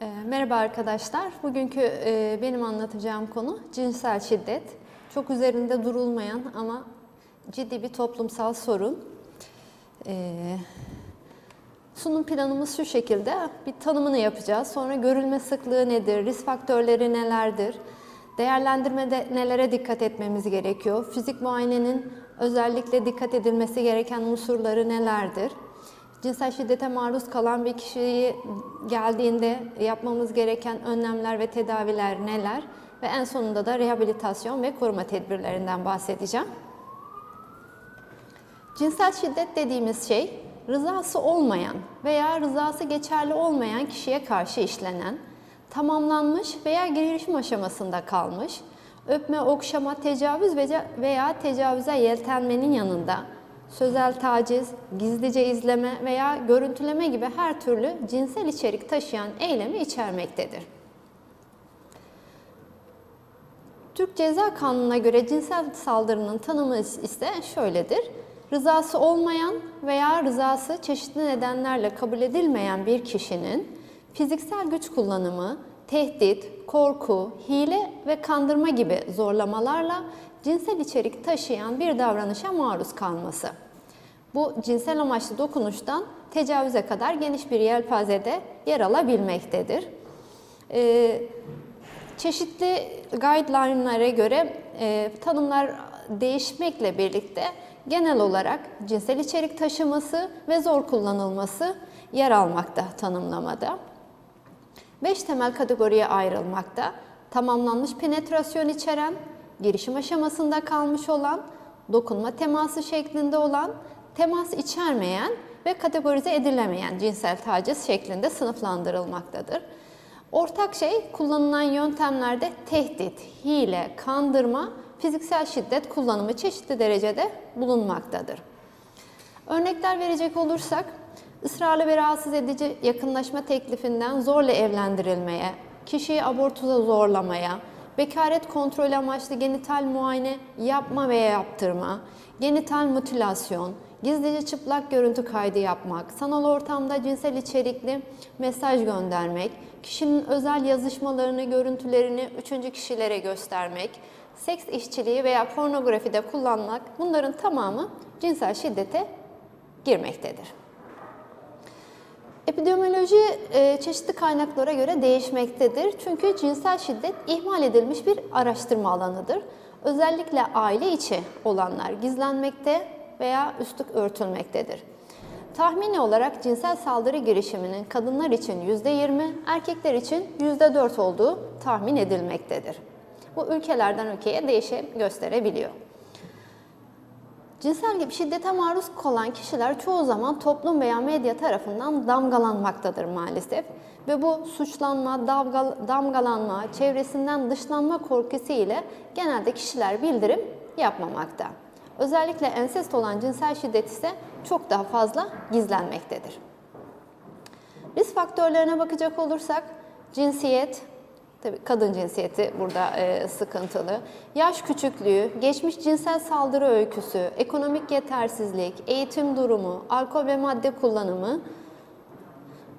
E, Merhaba arkadaşlar. Bugünkü e, benim anlatacağım konu cinsel şiddet. Çok üzerinde durulmayan ama ciddi bir toplumsal sorun. E, sunum planımız şu şekilde. Bir tanımını yapacağız. Sonra görülme sıklığı nedir? Risk faktörleri nelerdir? Değerlendirmede nelere dikkat etmemiz gerekiyor? Fizik muayenenin özellikle dikkat edilmesi gereken unsurları nelerdir? Cinsel şiddete maruz kalan bir kişiyi geldiğinde yapmamız gereken önlemler ve tedaviler neler? Ve en sonunda da rehabilitasyon ve koruma tedbirlerinden bahsedeceğim. Cinsel şiddet dediğimiz şey rızası olmayan veya rızası geçerli olmayan kişiye karşı işlenen, tamamlanmış veya girişim aşamasında kalmış, öpme, okşama, tecavüz veya tecavüze yeltenmenin yanında sözel taciz, gizlice izleme veya görüntüleme gibi her türlü cinsel içerik taşıyan eylemi içermektedir. Türk Ceza Kanunu'na göre cinsel saldırının tanımı ise şöyledir. Rızası olmayan veya rızası çeşitli nedenlerle kabul edilmeyen bir kişinin fiziksel güç kullanımı, tehdit, korku, hile ve kandırma gibi zorlamalarla cinsel içerik taşıyan bir davranışa maruz kalması. Bu cinsel amaçlı dokunuştan tecavüze kadar geniş bir yelpazede yer alabilmektedir. Ee, çeşitli guideline'lara göre e, tanımlar değişmekle birlikte genel olarak cinsel içerik taşıması ve zor kullanılması yer almakta tanımlamada. Beş temel kategoriye ayrılmakta. Tamamlanmış penetrasyon içeren, girişim aşamasında kalmış olan, dokunma teması şeklinde olan, temas içermeyen ve kategorize edilemeyen cinsel taciz şeklinde sınıflandırılmaktadır. Ortak şey kullanılan yöntemlerde tehdit, hile, kandırma, fiziksel şiddet kullanımı çeşitli derecede bulunmaktadır. Örnekler verecek olursak, ısrarlı ve rahatsız edici yakınlaşma teklifinden zorla evlendirilmeye, kişiyi abortuza zorlamaya, bekaret kontrolü amaçlı genital muayene yapma veya yaptırma, genital mutilasyon, gizlice çıplak görüntü kaydı yapmak, sanal ortamda cinsel içerikli mesaj göndermek, kişinin özel yazışmalarını, görüntülerini üçüncü kişilere göstermek, seks işçiliği veya pornografide kullanmak bunların tamamı cinsel şiddete girmektedir. Epidemioloji e, çeşitli kaynaklara göre değişmektedir. Çünkü cinsel şiddet ihmal edilmiş bir araştırma alanıdır. Özellikle aile içi olanlar gizlenmekte veya üstlük örtülmektedir. Tahmini olarak cinsel saldırı girişiminin kadınlar için %20, erkekler için %4 olduğu tahmin edilmektedir. Bu ülkelerden ülkeye değişim gösterebiliyor. Cinsel şiddete maruz kalan kişiler çoğu zaman toplum veya medya tarafından damgalanmaktadır maalesef. Ve bu suçlanma, damgalanma, çevresinden dışlanma korkusu ile genelde kişiler bildirim yapmamakta. Özellikle ensest olan cinsel şiddet ise çok daha fazla gizlenmektedir. Risk faktörlerine bakacak olursak cinsiyet, tabii kadın cinsiyeti burada e, sıkıntılı, yaş küçüklüğü, geçmiş cinsel saldırı öyküsü, ekonomik yetersizlik, eğitim durumu, alkol ve madde kullanımı,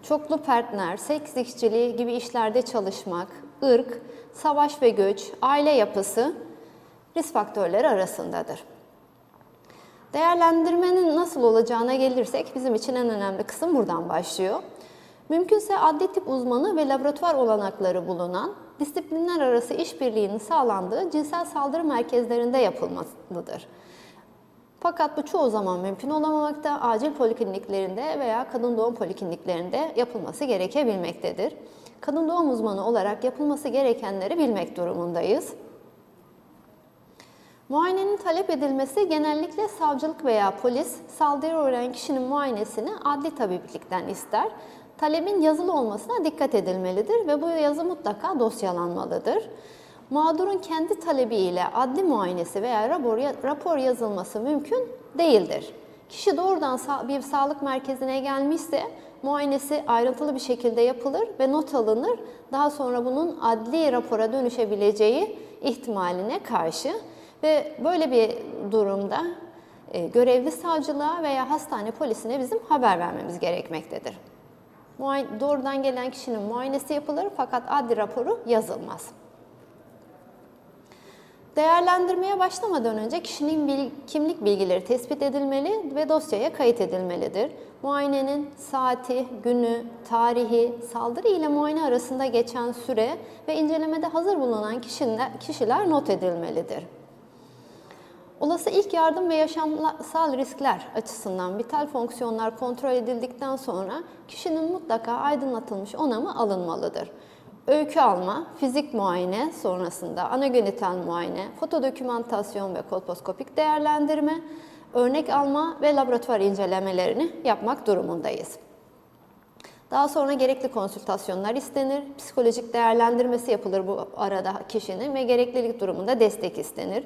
çoklu partner, seks işçiliği gibi işlerde çalışmak, ırk, savaş ve göç, aile yapısı risk faktörleri arasındadır. Değerlendirmenin nasıl olacağına gelirsek bizim için en önemli kısım buradan başlıyor. Mümkünse adli tıp uzmanı ve laboratuvar olanakları bulunan disiplinler arası işbirliğinin sağlandığı cinsel saldırı merkezlerinde yapılmalıdır. Fakat bu çoğu zaman mümkün olamamakta, acil polikliniklerinde veya kadın doğum polikliniklerinde yapılması gerekebilmektedir. Kadın doğum uzmanı olarak yapılması gerekenleri bilmek durumundayız. Muayenenin talep edilmesi genellikle savcılık veya polis saldırıya uğrayan kişinin muayenesini adli tabiplikten ister. Talebin yazılı olmasına dikkat edilmelidir ve bu yazı mutlaka dosyalanmalıdır. Mağdurun kendi talebiyle adli muayenesi veya rapor, yazılması mümkün değildir. Kişi doğrudan bir sağlık merkezine gelmişse muayenesi ayrıntılı bir şekilde yapılır ve not alınır. Daha sonra bunun adli rapora dönüşebileceği ihtimaline karşı ve böyle bir durumda e, görevli savcılığa veya hastane polisine bizim haber vermemiz gerekmektedir. Doğrudan gelen kişinin muayenesi yapılır fakat adli raporu yazılmaz. Değerlendirmeye başlamadan önce kişinin bil- kimlik bilgileri tespit edilmeli ve dosyaya kayıt edilmelidir. Muayenenin saati, günü, tarihi, saldırı ile muayene arasında geçen süre ve incelemede hazır bulunan kişiler not edilmelidir. Olası ilk yardım ve yaşamsal riskler açısından vital fonksiyonlar kontrol edildikten sonra kişinin mutlaka aydınlatılmış onamı alınmalıdır. Öykü alma, fizik muayene sonrasında anagenital muayene, fotodokümantasyon ve kolposkopik değerlendirme, örnek alma ve laboratuvar incelemelerini yapmak durumundayız. Daha sonra gerekli konsültasyonlar istenir, psikolojik değerlendirmesi yapılır bu arada kişinin ve gereklilik durumunda destek istenir.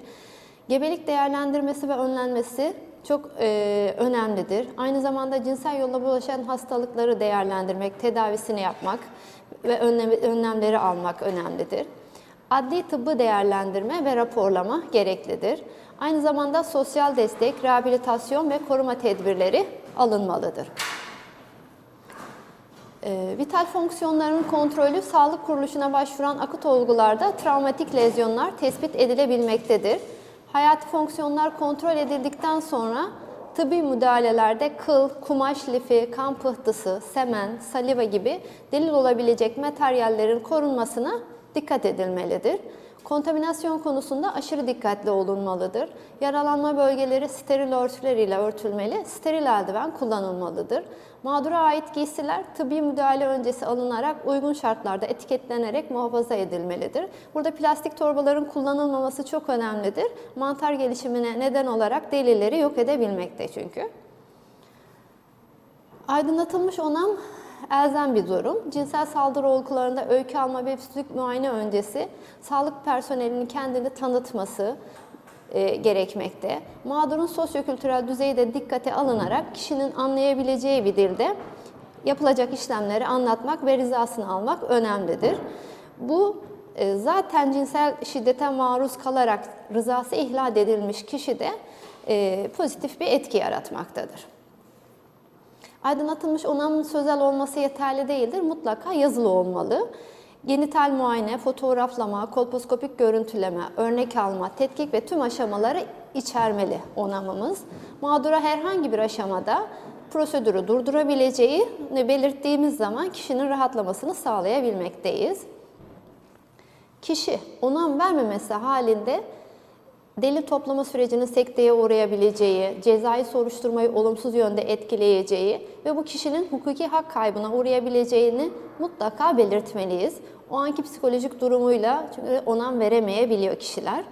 Gebelik değerlendirmesi ve önlenmesi çok e, önemlidir. Aynı zamanda cinsel yolla bulaşan hastalıkları değerlendirmek, tedavisini yapmak ve önlem, önlemleri almak önemlidir. Adli tıbbı değerlendirme ve raporlama gereklidir. Aynı zamanda sosyal destek, rehabilitasyon ve koruma tedbirleri alınmalıdır. E, vital fonksiyonların kontrolü sağlık kuruluşuna başvuran akut olgularda travmatik lezyonlar tespit edilebilmektedir. Hayati fonksiyonlar kontrol edildikten sonra tıbbi müdahalelerde kıl, kumaş lifi, kan pıhtısı, semen, saliva gibi delil olabilecek materyallerin korunmasına dikkat edilmelidir. Kontaminasyon konusunda aşırı dikkatli olunmalıdır. Yaralanma bölgeleri steril örtüler ile örtülmeli, steril eldiven kullanılmalıdır. Mağdura ait giysiler tıbbi müdahale öncesi alınarak uygun şartlarda etiketlenerek muhafaza edilmelidir. Burada plastik torbaların kullanılmaması çok önemlidir. Mantar gelişimine neden olarak delilleri yok edebilmekte çünkü. Aydınlatılmış onam elzem bir durum. Cinsel saldırı olgularında öykü alma ve fizik muayene öncesi sağlık personelinin kendini tanıtması e, gerekmekte. Mağdurun sosyokültürel düzeyi de dikkate alınarak kişinin anlayabileceği bir dilde yapılacak işlemleri anlatmak ve rızasını almak önemlidir. Bu e, zaten cinsel şiddete maruz kalarak rızası ihlal edilmiş kişide e, pozitif bir etki yaratmaktadır. Aydınlatılmış onamın sözel olması yeterli değildir. Mutlaka yazılı olmalı. Genital muayene, fotoğraflama, kolposkopik görüntüleme, örnek alma, tetkik ve tüm aşamaları içermeli onamımız. Mağdura herhangi bir aşamada prosedürü durdurabileceği belirttiğimiz zaman kişinin rahatlamasını sağlayabilmekteyiz. Kişi onam vermemesi halinde delil toplama sürecinin sekteye uğrayabileceği, cezai soruşturmayı olumsuz yönde etkileyeceği ve bu kişinin hukuki hak kaybına uğrayabileceğini mutlaka belirtmeliyiz. O anki psikolojik durumuyla çünkü onam veremeyebiliyor kişiler.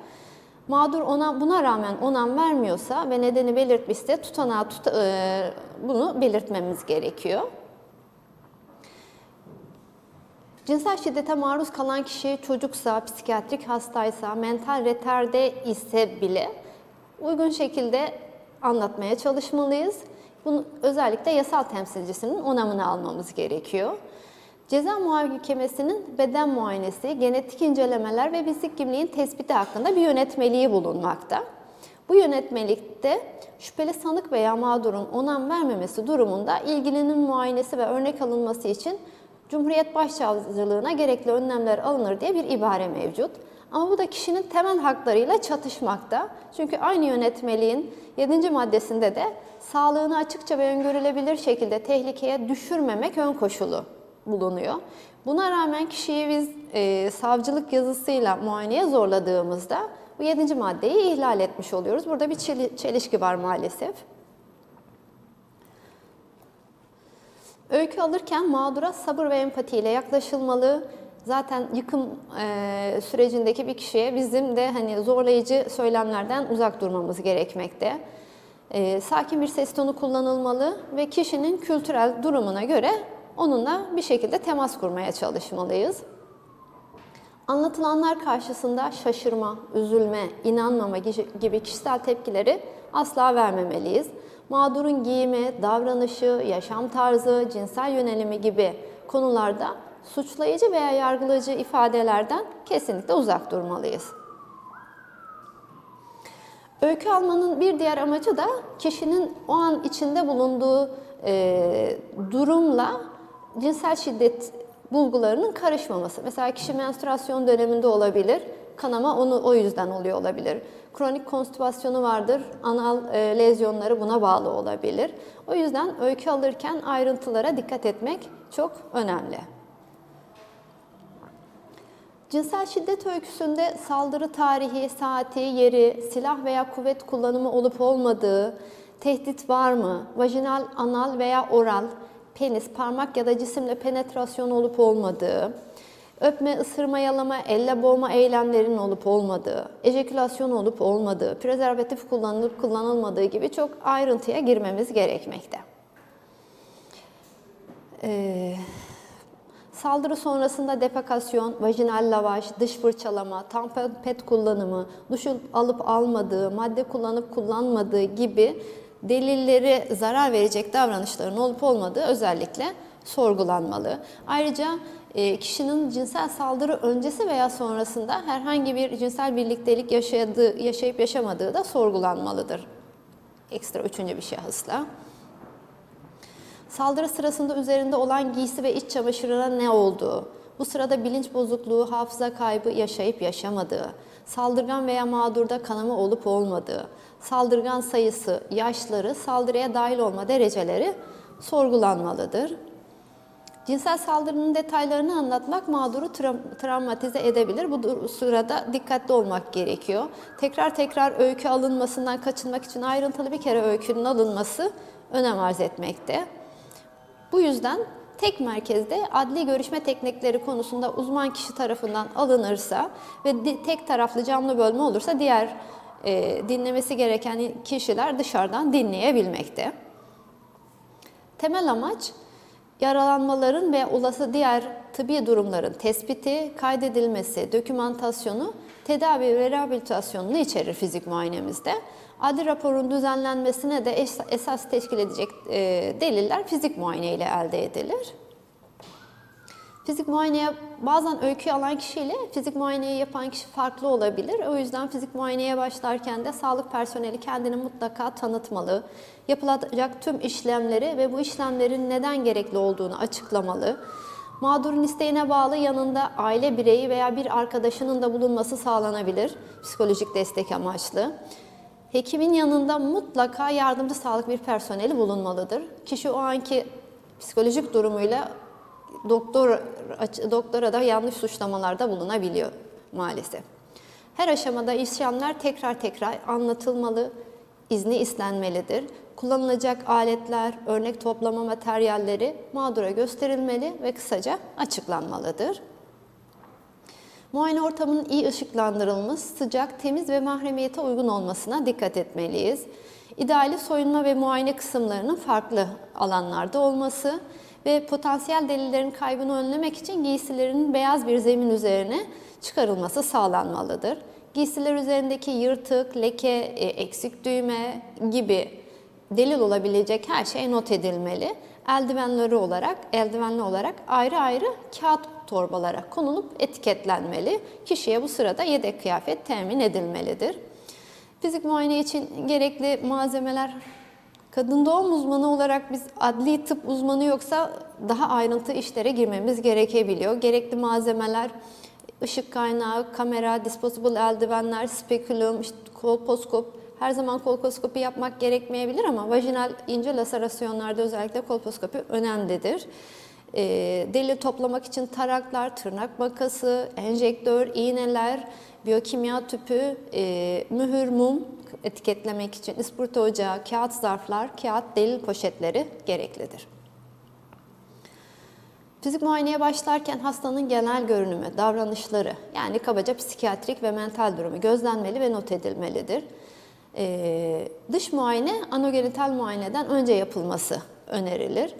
Mağdur ona buna rağmen onam vermiyorsa ve nedeni belirtmişse tutanağı tut, e, bunu belirtmemiz gerekiyor. Cinsel şiddete maruz kalan kişi çocuksa, psikiyatrik hastaysa, mental reterde ise bile uygun şekilde anlatmaya çalışmalıyız. Bunu özellikle yasal temsilcisinin onamını almamız gerekiyor. Ceza muhakemesinin beden muayenesi, genetik incelemeler ve fizik kimliğin tespiti hakkında bir yönetmeliği bulunmakta. Bu yönetmelikte şüpheli sanık veya mağdurun onam vermemesi durumunda ilgilinin muayenesi ve örnek alınması için Cumhuriyet Başsavcılığına gerekli önlemler alınır diye bir ibare mevcut. Ama bu da kişinin temel haklarıyla çatışmakta. Çünkü aynı yönetmeliğin 7. maddesinde de sağlığını açıkça ve öngörülebilir şekilde tehlikeye düşürmemek ön koşulu bulunuyor. Buna rağmen kişiyi biz e, savcılık yazısıyla muayeneye zorladığımızda bu 7. maddeyi ihlal etmiş oluyoruz. Burada bir çelişki var maalesef. Öykü alırken mağdura sabır ve empatiyle yaklaşılmalı. Zaten yıkım e, sürecindeki bir kişiye bizim de hani zorlayıcı söylemlerden uzak durmamız gerekmekte. E, sakin bir ses tonu kullanılmalı ve kişinin kültürel durumuna göre onunla bir şekilde temas kurmaya çalışmalıyız. Anlatılanlar karşısında şaşırma, üzülme, inanmama gibi kişisel tepkileri asla vermemeliyiz mağdurun giyimi, davranışı, yaşam tarzı, cinsel yönelimi gibi konularda suçlayıcı veya yargılayıcı ifadelerden kesinlikle uzak durmalıyız. Öykü almanın bir diğer amacı da kişinin o an içinde bulunduğu e, durumla cinsel şiddet bulgularının karışmaması. Mesela kişi menstruasyon döneminde olabilir. Kanama onu o yüzden oluyor olabilir. Kronik konstipasyonu vardır. Anal e, lezyonları buna bağlı olabilir. O yüzden öykü alırken ayrıntılara dikkat etmek çok önemli. Cinsel şiddet öyküsünde saldırı tarihi, saati, yeri, silah veya kuvvet kullanımı olup olmadığı, tehdit var mı, vajinal, anal veya oral, penis, parmak ya da cisimle penetrasyon olup olmadığı, öpme, ısırma, yalama, elle boğma eylemlerinin olup olmadığı, ejekülasyon olup olmadığı, prezervatif kullanılıp kullanılmadığı gibi çok ayrıntıya girmemiz gerekmekte. Ee, Saldırı sonrasında defekasyon, vajinal lavaş, dış fırçalama, tampon pet kullanımı, duş alıp almadığı, madde kullanıp kullanmadığı gibi delilleri zarar verecek davranışların olup olmadığı özellikle sorgulanmalı. Ayrıca kişinin cinsel saldırı öncesi veya sonrasında herhangi bir cinsel birliktelik yaşadığı, yaşayıp yaşamadığı da sorgulanmalıdır. Ekstra üçüncü bir şahısla. Saldırı sırasında üzerinde olan giysi ve iç çamaşırına ne olduğu, bu sırada bilinç bozukluğu, hafıza kaybı yaşayıp yaşamadığı, saldırgan veya mağdurda kanama olup olmadığı, saldırgan sayısı, yaşları, saldırıya dahil olma dereceleri sorgulanmalıdır. Cinsel saldırının detaylarını anlatmak mağduru tra- travmatize edebilir. Bu sırada dikkatli olmak gerekiyor. Tekrar tekrar öykü alınmasından kaçınmak için ayrıntılı bir kere öykünün alınması önem arz etmekte. Bu yüzden tek merkezde adli görüşme teknikleri konusunda uzman kişi tarafından alınırsa ve tek taraflı canlı bölme olursa diğer e, dinlemesi gereken kişiler dışarıdan dinleyebilmekte. Temel amaç yaralanmaların ve olası diğer tıbbi durumların tespiti, kaydedilmesi, dokümantasyonu, tedavi ve rehabilitasyonunu içerir fizik muayenemizde. Adli raporun düzenlenmesine de es- esas teşkil edecek e, deliller fizik muayene ile elde edilir. Fizik muayeneye bazen öykü alan kişiyle fizik muayeneyi yapan kişi farklı olabilir. O yüzden fizik muayeneye başlarken de sağlık personeli kendini mutlaka tanıtmalı. Yapılacak tüm işlemleri ve bu işlemlerin neden gerekli olduğunu açıklamalı. Mağdurun isteğine bağlı yanında aile bireyi veya bir arkadaşının da bulunması sağlanabilir psikolojik destek amaçlı. Hekimin yanında mutlaka yardımcı sağlık bir personeli bulunmalıdır. Kişi o anki psikolojik durumuyla doktor doktora da yanlış suçlamalarda bulunabiliyor maalesef. Her aşamada işlemler tekrar tekrar anlatılmalı, izni istenmelidir. Kullanılacak aletler, örnek toplama materyalleri mağdura gösterilmeli ve kısaca açıklanmalıdır. Muayene ortamının iyi ışıklandırılmış, sıcak, temiz ve mahremiyete uygun olmasına dikkat etmeliyiz. İdeali soyunma ve muayene kısımlarının farklı alanlarda olması ve potansiyel delillerin kaybını önlemek için giysilerin beyaz bir zemin üzerine çıkarılması sağlanmalıdır. Giysiler üzerindeki yırtık, leke, e, eksik düğme gibi delil olabilecek her şey not edilmeli. Eldivenleri olarak, eldivenli olarak ayrı ayrı kağıt torbalara konulup etiketlenmeli. Kişiye bu sırada yedek kıyafet temin edilmelidir. Fizik muayene için gerekli malzemeler Kadın doğum uzmanı olarak biz adli tıp uzmanı yoksa daha ayrıntı işlere girmemiz gerekebiliyor. Gerekli malzemeler, ışık kaynağı, kamera, disposable eldivenler, spekülüm, işte kolposkop. Her zaman kolposkopi yapmak gerekmeyebilir ama vajinal ince laserasyonlarda özellikle kolposkopi önemlidir. E, delil toplamak için taraklar, tırnak makası, enjektör, iğneler, biyokimya tüpü, e, mühür, mum etiketlemek için ispirto ocağı, kağıt zarflar, kağıt delil poşetleri gereklidir. Fizik muayeneye başlarken hastanın genel görünümü, davranışları yani kabaca psikiyatrik ve mental durumu gözlenmeli ve not edilmelidir. Ee, dış muayene anogenital muayeneden önce yapılması önerilir.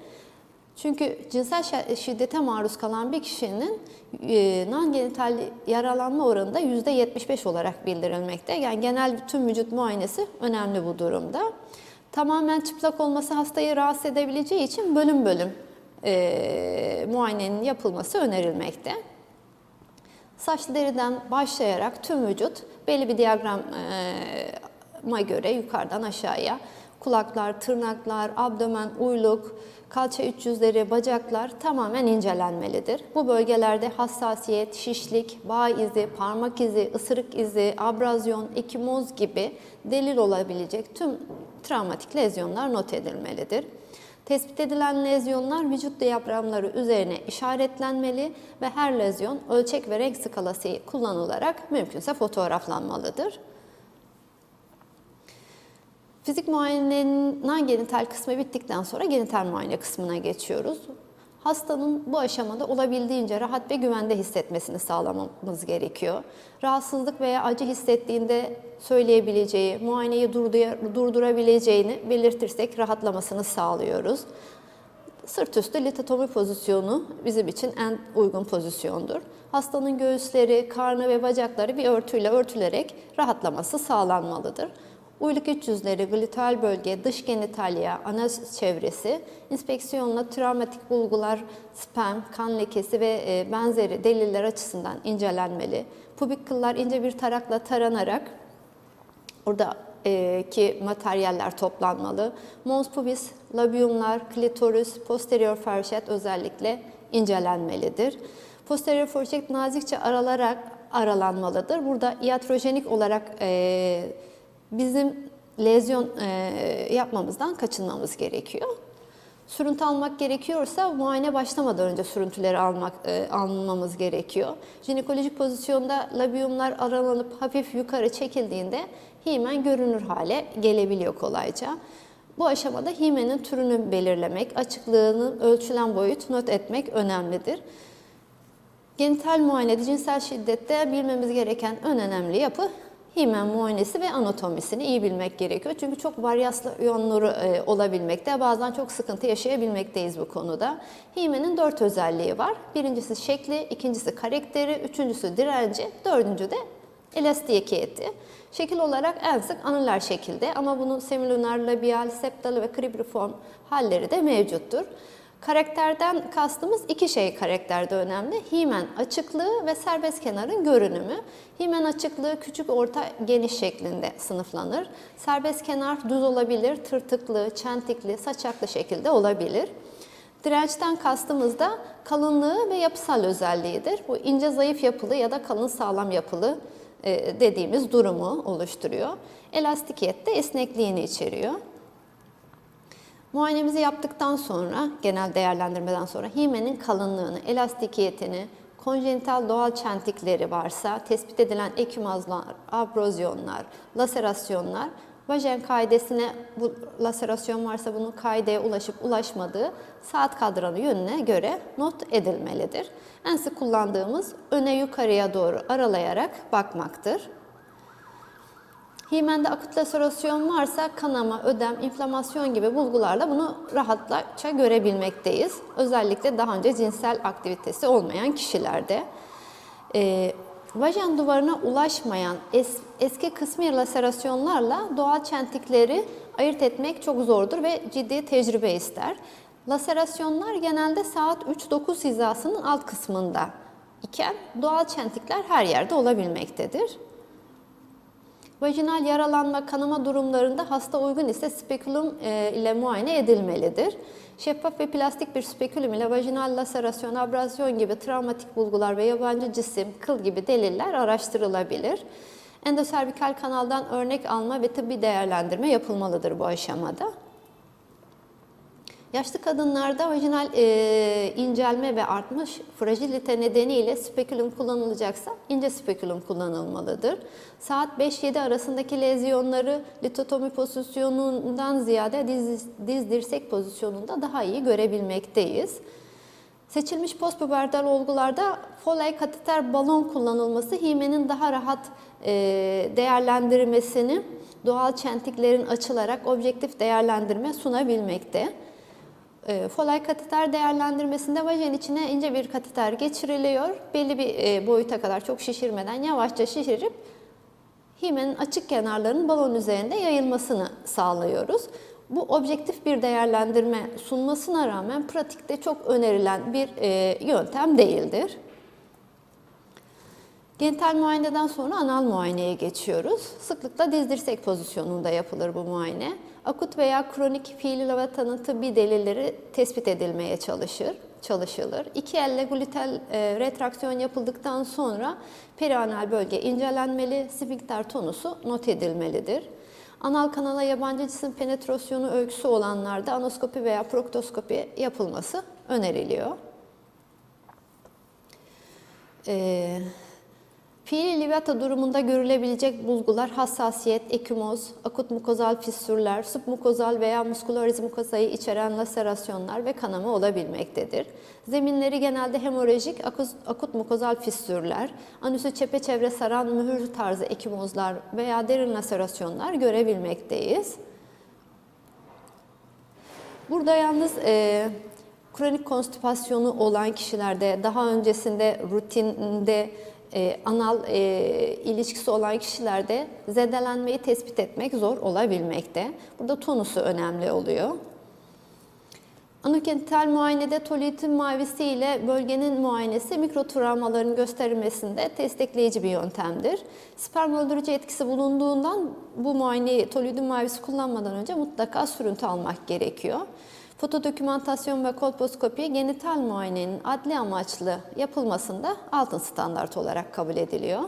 Çünkü cinsel şiddete maruz kalan bir kişinin e, non-genital yaralanma oranı da %75 olarak bildirilmekte. Yani genel tüm vücut muayenesi önemli bu durumda. Tamamen çıplak olması hastayı rahatsız edebileceği için bölüm bölüm e, muayenenin yapılması önerilmekte. Saçlı deriden başlayarak tüm vücut belli bir diyagrama göre yukarıdan aşağıya kulaklar, tırnaklar, abdomen, uyluk, kalça iç yüzleri, bacaklar tamamen incelenmelidir. Bu bölgelerde hassasiyet, şişlik, bağ izi, parmak izi, ısırık izi, abrazyon, ekimoz gibi delil olabilecek tüm travmatik lezyonlar not edilmelidir. Tespit edilen lezyonlar vücut diyaframları üzerine işaretlenmeli ve her lezyon ölçek ve renk skalası kullanılarak mümkünse fotoğraflanmalıdır. Fizik muayenenin genital kısmı bittikten sonra genital muayene kısmına geçiyoruz. Hastanın bu aşamada olabildiğince rahat ve güvende hissetmesini sağlamamız gerekiyor. Rahatsızlık veya acı hissettiğinde söyleyebileceği, muayeneyi durdurabileceğini belirtirsek rahatlamasını sağlıyoruz. Sırt üstü litatomi pozisyonu bizim için en uygun pozisyondur. Hastanın göğüsleri, karnı ve bacakları bir örtüyle örtülerek rahatlaması sağlanmalıdır. Uyluk iç yüzleri, gluteal bölge, dış genitalya, ana çevresi, inspeksiyonla travmatik bulgular, sperm, kan lekesi ve e, benzeri deliller açısından incelenmeli. Pubik kıllar ince bir tarakla taranarak oradaki materyaller toplanmalı. Mons pubis, labiumlar, klitoris, posterior farşet özellikle incelenmelidir. Posterior farşet nazikçe aralarak aralanmalıdır. Burada iatrojenik olarak e, bizim lezyon e, yapmamızdan kaçınmamız gerekiyor. Sürüntü almak gerekiyorsa muayene başlamadan önce sürüntüleri almak e, almamız gerekiyor. Jinekolojik pozisyonda labiumlar aralanıp hafif yukarı çekildiğinde himen görünür hale gelebiliyor kolayca. Bu aşamada himenin türünü belirlemek, açıklığının ölçülen boyut not etmek önemlidir. Genital muayenede cinsel şiddette bilmemiz gereken en önemli yapı himen muayenesi ve anatomisini iyi bilmek gerekiyor. Çünkü çok varyasyonları e, olabilmekte. Bazen çok sıkıntı yaşayabilmekteyiz bu konuda. Himenin dört özelliği var. Birincisi şekli, ikincisi karakteri, üçüncüsü direnci, dördüncü de elastikiyeti. Şekil olarak en sık anılar şekilde ama bunun semilunar, labial, septal ve kribriform halleri de mevcuttur. Karakterden kastımız iki şey karakterde önemli. Himen açıklığı ve serbest kenarın görünümü. Himen açıklığı küçük, orta, geniş şeklinde sınıflanır. Serbest kenar düz olabilir, tırtıklı, çentikli, saçaklı şekilde olabilir. Dirençten kastımız da kalınlığı ve yapısal özelliğidir. Bu ince zayıf yapılı ya da kalın sağlam yapılı e, dediğimiz durumu oluşturuyor. Elastikiyet de esnekliğini içeriyor. Muayenemizi yaptıktan sonra, genel değerlendirmeden sonra himenin kalınlığını, elastikiyetini, konjenital doğal çentikleri varsa, tespit edilen ekümazlar, abrozyonlar, laserasyonlar, vajen kaidesine bu laserasyon varsa bunun kaideye ulaşıp ulaşmadığı saat kadranı yönüne göre not edilmelidir. En sık kullandığımız öne yukarıya doğru aralayarak bakmaktır. Himende akut laserasyon varsa kanama, ödem, inflamasyon gibi bulgularla bunu rahatlıkça görebilmekteyiz. Özellikle daha önce cinsel aktivitesi olmayan kişilerde. Ee, vajen duvarına ulaşmayan es, eski kısmi laserasyonlarla doğal çentikleri ayırt etmek çok zordur ve ciddi tecrübe ister. Laserasyonlar genelde saat 3-9 hizasının alt kısmında iken doğal çentikler her yerde olabilmektedir. Vajinal yaralanma, kanama durumlarında hasta uygun ise spekulum e, ile muayene edilmelidir. Şeffaf ve plastik bir spekulum ile vajinal laserasyon, abrasyon gibi travmatik bulgular ve yabancı cisim, kıl gibi deliller araştırılabilir. Endoservikal kanaldan örnek alma ve tıbbi değerlendirme yapılmalıdır bu aşamada. Yaşlı kadınlarda vajinal e, incelme ve artmış fragilite nedeniyle spekülüm kullanılacaksa ince spekülüm kullanılmalıdır. Saat 5-7 arasındaki lezyonları litotomi pozisyonundan ziyade diz, diz dirsek pozisyonunda daha iyi görebilmekteyiz. Seçilmiş postpubertal olgularda Foley kateter balon kullanılması himenin daha rahat e, değerlendirmesini doğal çentiklerin açılarak objektif değerlendirme sunabilmekte. E, Foley kateter değerlendirmesinde vajen içine ince bir kateter geçiriliyor. Belli bir e, boyuta kadar çok şişirmeden yavaşça şişirip himenin açık kenarlarının balon üzerinde yayılmasını sağlıyoruz. Bu objektif bir değerlendirme sunmasına rağmen pratikte çok önerilen bir e, yöntem değildir. Genital muayeneden sonra anal muayeneye geçiyoruz. Sıklıkla diz dirsek pozisyonunda yapılır bu muayene. Akut veya kronik fiili lavatanın tıbbi delilleri tespit edilmeye çalışır, çalışılır. İki elle glutel e, retraksiyon yapıldıktan sonra perianal bölge incelenmeli, sfinkter tonusu not edilmelidir. Anal kanala yabancı cisim penetrasyonu öyküsü olanlarda anoskopi veya proktoskopi yapılması öneriliyor. Ee, Fiili livata durumunda görülebilecek bulgular hassasiyet, ekümoz, akut mukozal fissürler, submukozal veya muskularis mukozayı içeren laserasyonlar ve kanama olabilmektedir. Zeminleri genelde hemorajik, akut, akut mukozal fissürler, anüsü çepeçevre saran mühür tarzı ekümozlar veya derin laserasyonlar görebilmekteyiz. Burada yalnız e, kronik konstipasyonu olan kişilerde, daha öncesinde rutinde e, anal e, ilişkisi olan kişilerde zedelenmeyi tespit etmek zor olabilmekte. Burada tonusu önemli oluyor. Anogenital muayenede tolitin mavisi ile bölgenin muayenesi mikrotravmaların gösterilmesinde destekleyici bir yöntemdir. Sperm öldürücü etkisi bulunduğundan bu muayeneyi tolitin mavisi kullanmadan önce mutlaka sürüntü almak gerekiyor. Fotodokümantasyon ve kolposkopi genital muayenenin adli amaçlı yapılmasında altın standart olarak kabul ediliyor.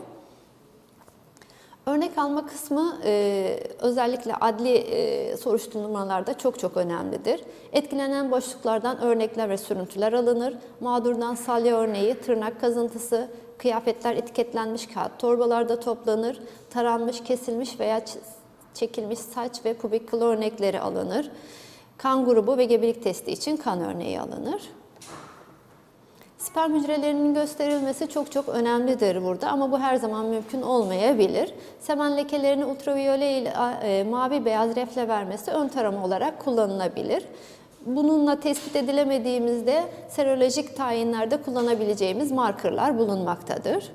Örnek alma kısmı e, özellikle adli e, soruşturmalarda çok çok önemlidir. Etkilenen boşluklardan örnekler ve sürüntüler alınır. Mağdurdan salya örneği, tırnak kazıntısı, kıyafetler etiketlenmiş kağıt torbalarda toplanır. Taranmış, kesilmiş veya çekilmiş saç ve pubik kıl örnekleri alınır. Kan grubu ve gebelik testi için kan örneği alınır. Sperm hücrelerinin gösterilmesi çok çok önemlidir burada ama bu her zaman mümkün olmayabilir. Semen lekelerini ultraviyole ile e, mavi beyaz refle vermesi ön tarama olarak kullanılabilir. Bununla tespit edilemediğimizde serolojik tayinlerde kullanabileceğimiz markerlar bulunmaktadır.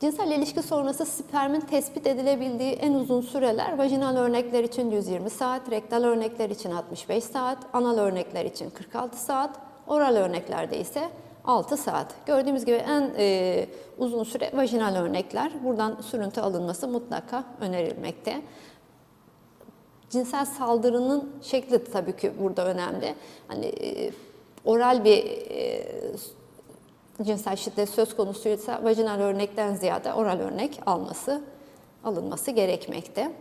Cinsel ilişki sonrası spermin tespit edilebildiği en uzun süreler vajinal örnekler için 120 saat, rektal örnekler için 65 saat, anal örnekler için 46 saat, oral örneklerde ise 6 saat. Gördüğümüz gibi en e, uzun süre vajinal örnekler. Buradan sürüntü alınması mutlaka önerilmekte. Cinsel saldırının şekli tabii ki burada önemli. Hani e, oral bir e, cinsel şiddet söz konusuysa vajinal örnekten ziyade oral örnek alması alınması gerekmekte.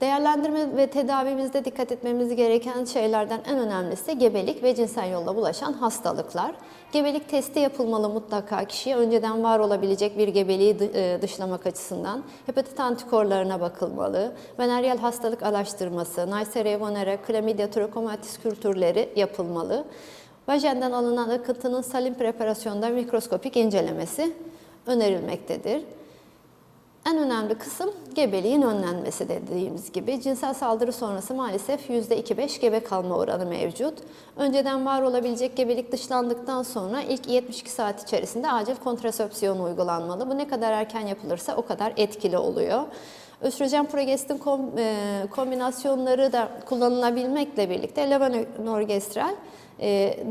Değerlendirme ve tedavimizde dikkat etmemiz gereken şeylerden en önemlisi gebelik ve cinsel yolla bulaşan hastalıklar. Gebelik testi yapılmalı mutlaka kişiye önceden var olabilecek bir gebeliği e, dışlamak açısından. Hepatit antikorlarına bakılmalı. Veneryal hastalık araştırması, Neisseria bonera, Chlamydia trachomatis kültürleri yapılmalı. Vajenden alınan akıntının salim preparasyonda mikroskopik incelemesi önerilmektedir. En önemli kısım gebeliğin önlenmesi dediğimiz gibi. Cinsel saldırı sonrası maalesef %2-5 gebe kalma oranı mevcut. Önceden var olabilecek gebelik dışlandıktan sonra ilk 72 saat içerisinde acil kontrasepsiyon uygulanmalı. Bu ne kadar erken yapılırsa o kadar etkili oluyor. Östrojen progestin e, kombinasyonları da kullanılabilmekle birlikte levonorgestrel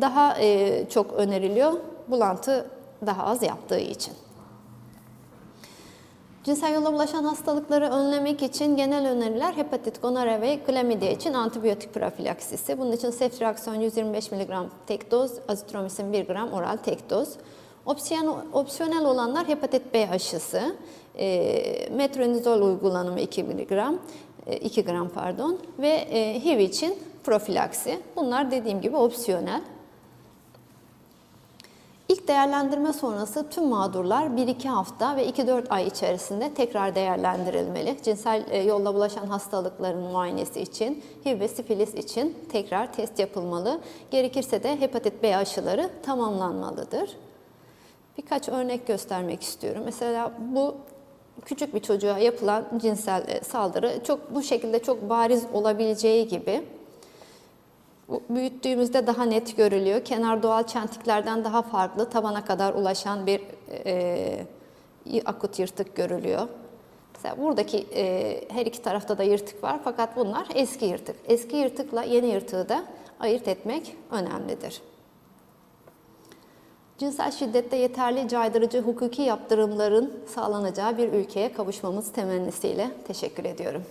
daha e, çok öneriliyor bulantı daha az yaptığı için. Cinsel yola bulaşan hastalıkları önlemek için genel öneriler hepatit, gonore ve klamidya için antibiyotik profilaksisi. Bunun için ceftriaxon 125 mg tek doz, azitromisin 1 gram oral tek doz. Opsiyonel olanlar hepatit B aşısı, e, metronidazol uygulanımı 2 mg, 2 gram pardon ve e, HIV için profilaksi. Bunlar dediğim gibi opsiyonel. İlk değerlendirme sonrası tüm mağdurlar 1-2 hafta ve 2-4 ay içerisinde tekrar değerlendirilmeli. Cinsel e, yolla bulaşan hastalıkların muayenesi için, HIV ve sifilis için tekrar test yapılmalı. Gerekirse de hepatit B aşıları tamamlanmalıdır. Birkaç örnek göstermek istiyorum. Mesela bu küçük bir çocuğa yapılan cinsel e, saldırı çok bu şekilde çok bariz olabileceği gibi büyüttüğümüzde daha net görülüyor. Kenar doğal çentiklerden daha farklı tabana kadar ulaşan bir e, akut yırtık görülüyor. Mesela buradaki e, her iki tarafta da yırtık var fakat bunlar eski yırtık. Eski yırtıkla yeni yırtığı da ayırt etmek önemlidir. Cinsel şiddette yeterli caydırıcı hukuki yaptırımların sağlanacağı bir ülkeye kavuşmamız temennisiyle teşekkür ediyorum.